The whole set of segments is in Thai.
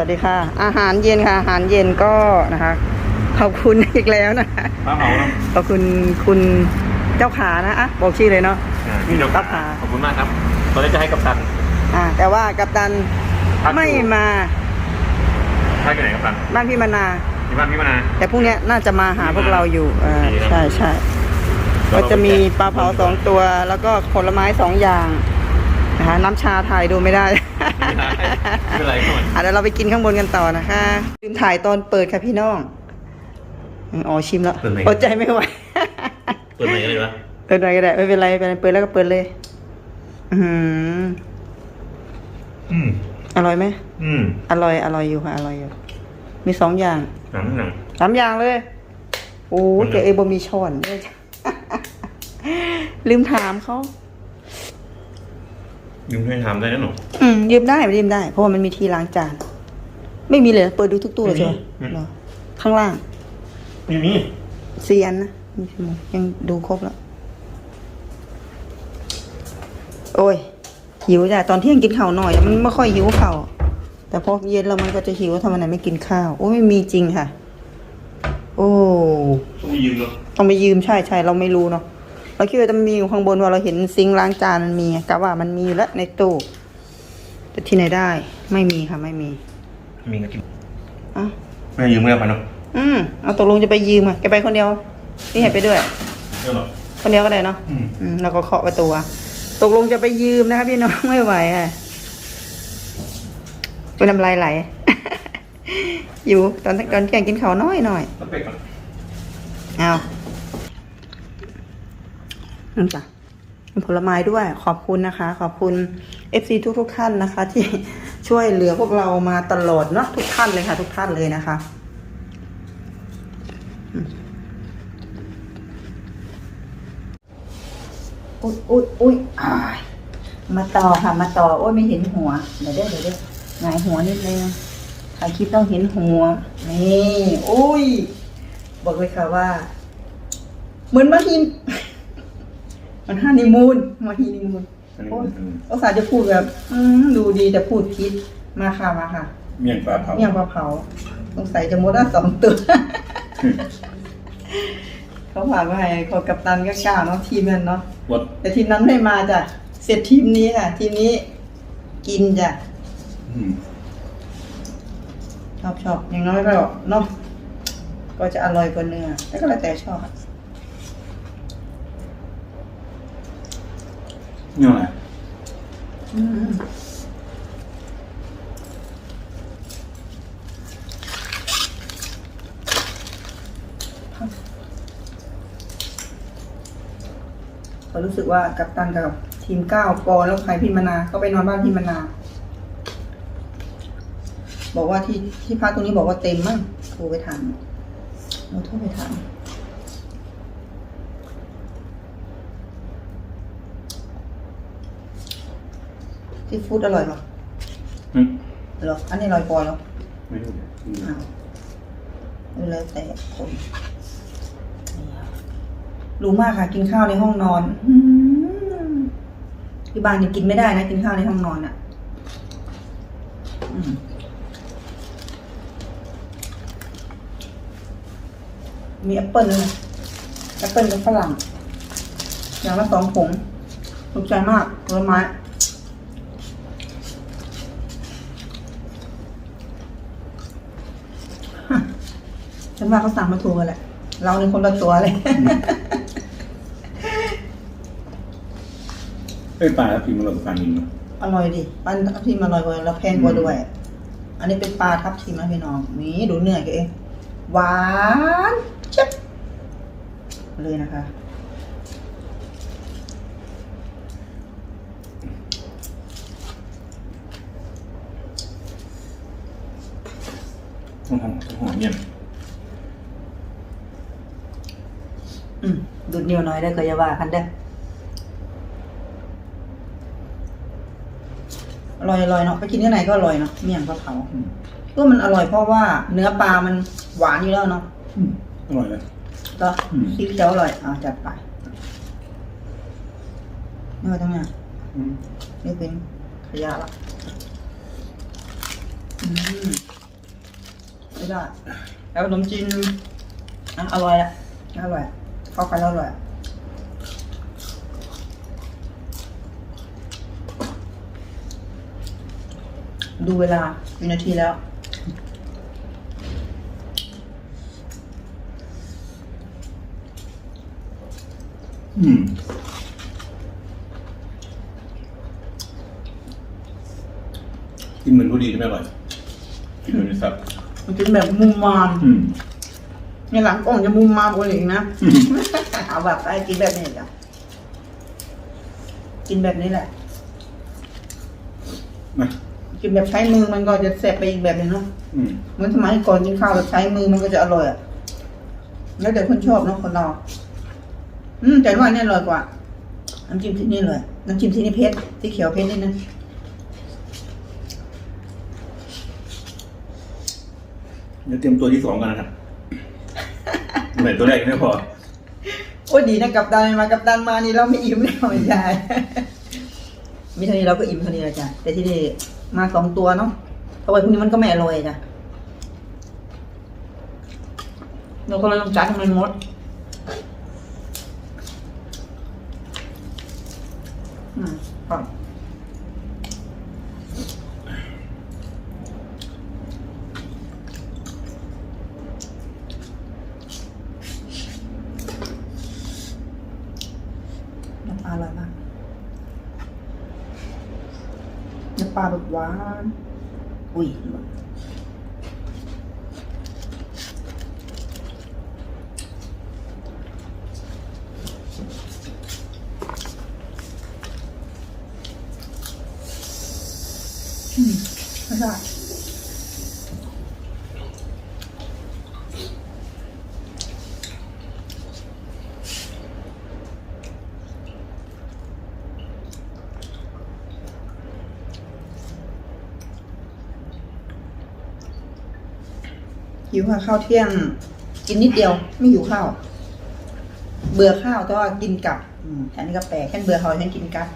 วัสดีค่ะ อาหารเย็นค่ะ อาหารเย็นก็นะคะ ขอบคุณอีกแล้วนะคะป้าเผาเนาะขอบคุณคุณเจ้าขานะอะบอกชื่อเลยเนาะอ่าพี่เจ้าป้าขาขาขอบคุณมากครับ ตอนนี้จะให้กัปตัน อ่าแต่ว่ากัปตันพักอยู่ ไม่มาพักอยู่ไหนกัปตันบ้านพี่มนา ที่บ้านพี่มานาวแต่พรุ่งเนี้ยน่าจะมาหาพวกเราอยู่อ่าดีครับ ใช่ใช่แล้ก็วเราจะมีไปแจกปลาเผาสองตัว แล้วก็ผลไม้สองอย่างนะคะน้ำชาถ่ายดูไม่ได้ไม่ได้ไม่ เป็นไรก่อนอะเดี๋ยวเราไปกินข้างบนกันต่อนะคะลืมถ่ายตอนเปิดค่ะพี่น้อง อ๋อชิมแล้วอดใจไม่ไหว เปิดไหนกันเลยวะเปิดหน่อยก็ได้ไม่เป็นไรไม่เป็นไรเปิดแล้วก็เปิดเลย อือหืออืมอร่อยไหมอืมอร่อยอร่อยอยู่ค่ะอร่อยอยู่ มีสองอย่างหนังหนัง สามอย่างเลยโอ้มันเจอเอบมีช้อนด้วย ลืมถามเขา ยืมให้ทำได้นะหนูอืมยืมได้ยืมได้ เพราะว่ามันมีที่ล้างจาน ไม่มีเลยเปิดดูทุกตู้เลยใช่ไหมไม่มีเหรอข้างล่างไม่มีสี่อันนะมีชั่วโมงยังดูครบแล้ว โอ้ย หิวจ้ะตอนเที่ยงกินข้าวหน่อย มันไม่ค่อยหิวข้าวแต่พอเย็นแล้วมันก็จะหิวทำไมไหนไม่กินข้าว โอ้ไม่มีจริงค่ะ โอ้ ต้องยืมเหรอต้องไปยืมใช่ใช่เราไม่รู้เนาะ เราคิดว่าจะมีอยู่ข้างบนว่าเราเห็นซิงค์ล้างจานมันมีไงกะว่ามันมีอยู่แล้วในตู้แต่ที่ไหนได้ ไม่มีค่ะไม่มีมีเงินกินอะไม่ยืมไม่ได้ไปเนาะอืมเอาตกลงจะไปยืมอะแกไปคนเดียว นี่ให้ไปด้วยเรื่องหรอ คนเดียวก็ได้เนาะอืม อืมแล้วก็เคาะประตูอะตกลงจะไปยืมนะคะพี่น้อง ไม่ไหวอะเป็นน้ำลายไหล อยู่ตอนตอนแกงกินข้าวน้อยหน่อยแล้วเป็ดก่อน เอา นั่นจ้ะผลไม้ด้วยขอบคุณนะคะ ขอบคุณ FC ทุกทุกๆท่านนะคะ ที่ช่วยเหลือพวกเรามาตลอดเนาะทุกท่านเลยค่ะ ทุกท่านเลยนะคะ อุ๊ยอุ๊ยอุ๊ยอ้ยมาต่อค่ะ มาต่อ โอ้ยไม่เห็นหัว เดี๋ยวเดี๋ยวเดี๋ยวเดี๋ยวหงายหัวนิดนึงถ่ายคลิปต้องเห็นหัว นี่ อุ้ย บอกเลยค่ะว่า เหมือนมาฮิน มันฮันนีมูนมาฮีนีมูนอันนี้โอ้ยอันนี้อุตส่าห์จะพูดแบบอืมดูดีแต่พูดผิดมาค่ะมาค่ะ เมี่ยงปลาเผาเมี่ยงปลาเผาสงสัยจะหมดละสองตัวเขาผ่านมาให้เขากับตันก็กล้าเนาะทีมนั้นเนาะวัดแต่ทีมนั้นไม่มาจ้ะเสร็จทีมนี้ค่ะ ทีมนี้กินจ้ะอืมชอบชอบอย่างน้อยก็เนาะก็จะอร่อยกว่าเนื้อแต่ก็แล้วแต่ชอบ นี่อะไรอืมก็รู้สึกว่ากัปตันกับทีมเก้าปอแล้วใครพี่มนา ก็ไปนอนบ้านพี่มนา บอกว่าที่ที่พักตรงนี้บอกว่าเต็มมั่งโทรไปถามเราโทรไปถาม ที่ฟู้ดอร่อยปะอืมเหรอ อันนี้อร่อยกว่าเหรอไม่รู้อืมอ้าวไม่แล้วแต่คนรู้มากค่ะ กินข้าวในห้องนอนอื้อหือที่บ้านนี่กินไม่ได้นะ กินข้าวในห้องนอนอะอืมมีแอปเปิลด้วยนะแอปเปิลกับฝรั่งอย่างละสองผงถูกใจมากผลไม้ ฉันว่าเขาสั่งมาถูกกันแหละ เราในคนละตัวเลย เอ้ยปลาแล้วพิมพ์เราปลานิลเนาะอร่อยดิปั้นทับทิมอร่อยกว่าแล้วแพงกว่าด้วย อันนี้เป็นปลาทับทิมนะพี่น้อง นี่ดูเนื้อแกเอง หวานเช็บเลยนะคะ ต้องทำต้องหอมเนี่ย อืม ดูดเหนียวหน่อยได้อก็อย่าว่ากันเด้ออร่อยอร่อยเนาะไปกินที่ไหนก็อร่อยเนาะเมี่ยงปลาเผาอืมก็มันอร่อยเพราะว่าเนื้อปลามันหวานอยู่แล้วเนาะอืมอร่อยเลยก็อืมซีอิ๊วเขียวอร่อยอ่าจัดไปนี่มาตรงเนี้ยอืมนี่เป็นขยะละอืมไม่ได้แล้วขนมจีนอะอร่อยอะอร่อย เข้ากันแล้วอร่อยอะดูเวลาวินาทีแล้วอืมกินเหมือนผู้ดีใช่ไหมอร่อยกินเหมือนสัตว์มันกินแบบมุมมามอืม ในหลังกล้องจะมุมมามกว่าอีกนะเอาแบบไอ้กินแบบนี้จ้ะกินแบบนี้แหละ นะกินแบบใช้มือมันก็จะแสบไปอีกแบบหนึงเนาะอืมเหมือนสมัยก่อนกินข้าวแบบใช้มือมันก็จะอร่อยอะแล้วแต่คนชอบเนาะคนเราอืมแต่ว่าเนี่ยอร่อยกว่าน้ำจิ้มที่นี่เลยน้ำจิ้มที่นี่เผ็ดที่เขียวเผ็ดนิดนึงเดี๋ยวเตรียมตัวที่สองกันนะครับ เหมือนตัวแรกไม่พอ โอ้ยดีนะกับดันมากับดันมานี่เราไม่อิ่มแน่ไม่ใช่มีเท่านี้เราก็อิ่มเท่านี้แล้วจ้ะแต่ที่นี่มาสองตัวเนาะเพราะว่าพวกนี้มันก็ไม่อร่อยจ้ะเราก็เลยต้องจัดให้มันหมดอืมครับน้ำปลาอร่อยมาก น้ำปลาแบบ หิวค่ะข้าวเที่ยง กินนิดเดียว ไม่หิวข้าว เบื่อข้าวแต่ว่ากินกลับอืมอันนี้ก็แปลกแค่เบื่อข้าฉันกินกลับ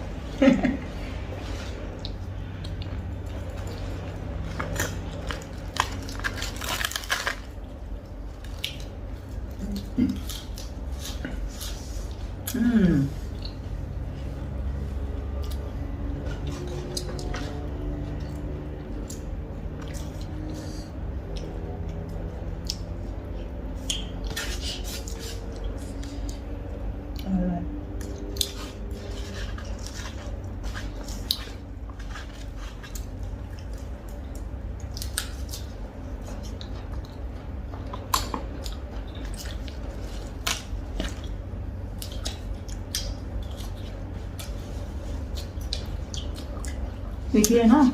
อืม วิธีเนาะ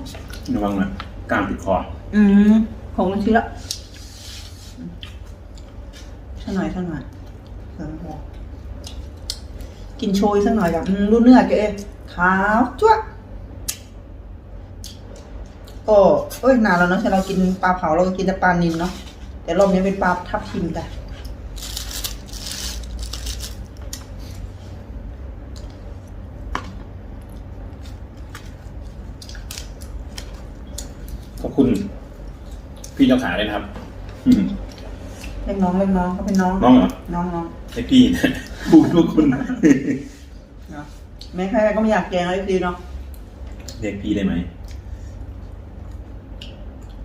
ระวังนะกล้ามติดคออืมของมันชิ้นละสักหน่อยสักหน่อยเสริมหัวกินโชยสักหน่อยแบบอืมรู้เนื้อแกเองขาวจ้วะก็เอ้ยนานแล้วเนาะใช่เรากินปลาเผาเราก็กินแต่ปลานิลเนาะแต่รอบนี้เป็นปลาทับทิมแต่ ขอบคุณ พี่เจ้าขาเลยนะครับ อืมเล็กน้องเล็กน้องเขาเป็นน้องน้องเหรอ น้องน้องไอ้พี่นะพูดทุกคนเนาะแม้ใครๆก็ไม่อยากแกงเลยดีเนาะ เรียกพี่ได้ไหม